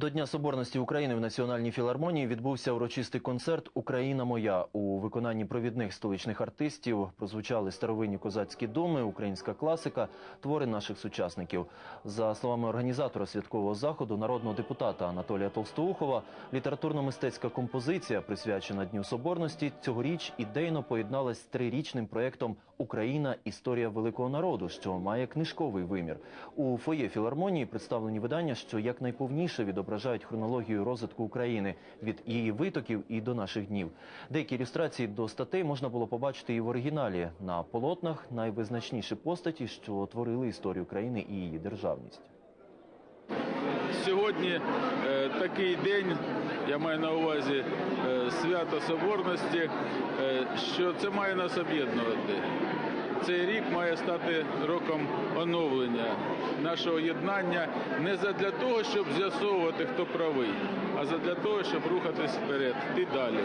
До Дня Соборності України в Національній філармонії відбувся урочистий концерт Україна моя у виконанні провідних столичних артистів. Прозвучали старовинні козацькі доми, українська класика, твори наших сучасників. За словами організатора святкового заходу, народного депутата Анатолія Толстоухова, літературно-мистецька композиція, присвячена Дню Соборності, цьогоріч ідейно поєдналась з трирічним проєктом Україна історія великого народу, що має книжковий вимір. У фоє філармонії представлені видання, що якнайповніше відображають хронологію розвитку України від її витоків і до наших днів. Деякі ілюстрації до статей можна було побачити і в оригіналі на полотнах найвизначніші постаті, що творили історію країни і її державність. Сьогодні е, такий день, я маю на увазі е, свято Соборності, е, що це має нас об'єднувати. Цей рік має стати роком оновлення нашого єднання не задля того, щоб з'ясовувати, хто правий, а задля того, щоб рухатись вперед, йти далі.